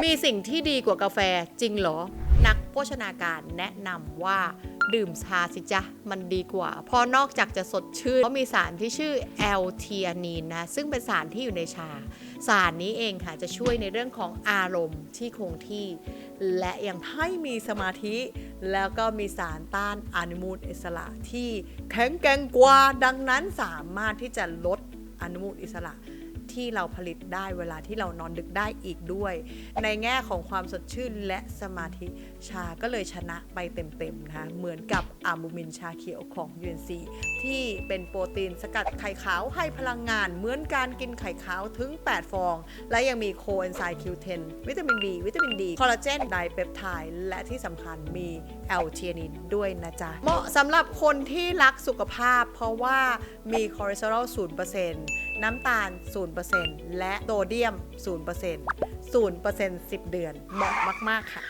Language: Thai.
มีสิ่งที่ดีกว่ากาแฟจริงเหรอ นักโภชนาการแนะนำว่าดื่มชาสิจ๊ะ มันดีกว่า เพราะนอกจากจะสดชื่นก็มีสารที่ชื่อแอลเทียนีนนะ ซึ่งเป็นสารที่อยู่ในชา สารนี้เองค่ะจะช่วยในเรื่องของอารมณ์ที่คงที่ และยังให้มีสมาธิ แล้วก็มีสารต้านอนุมูลอิสระที่แข็งแกร่งกว่าดังนั้นสามารถที่จะลดอนุมูลอิสระ ที่เราผลิตได้เวลาที่เรานอนดึกได้อีกด้วย ในแง่ของความสดชื่นและสมาธิชาก็เลยชนะไปเต็มๆนะคะเหมือนกับอะบูมินชาเขียวของ UNC ที่เป็นโปรตีนสกัดไข่ขาวให้พลังงาน เหมือนการกินไข่ขาวถึง 8 ฟอง และยังมีโคเอนไซม์ Q10 วิตามิน B วิตามินดีคอลลาเจนไดเปปไทด์และที่สำคัญมีแอลเทียนินด้วยนะจ๊ะ เหมาะสำหรับคนที่รักสุขภาพ เพราะว่ามีคอเลสเตอรอล0%น้ำตาล0%และโซเดียม 0% 0% 10 เดือน เหมาะมาก ๆ ค่ะ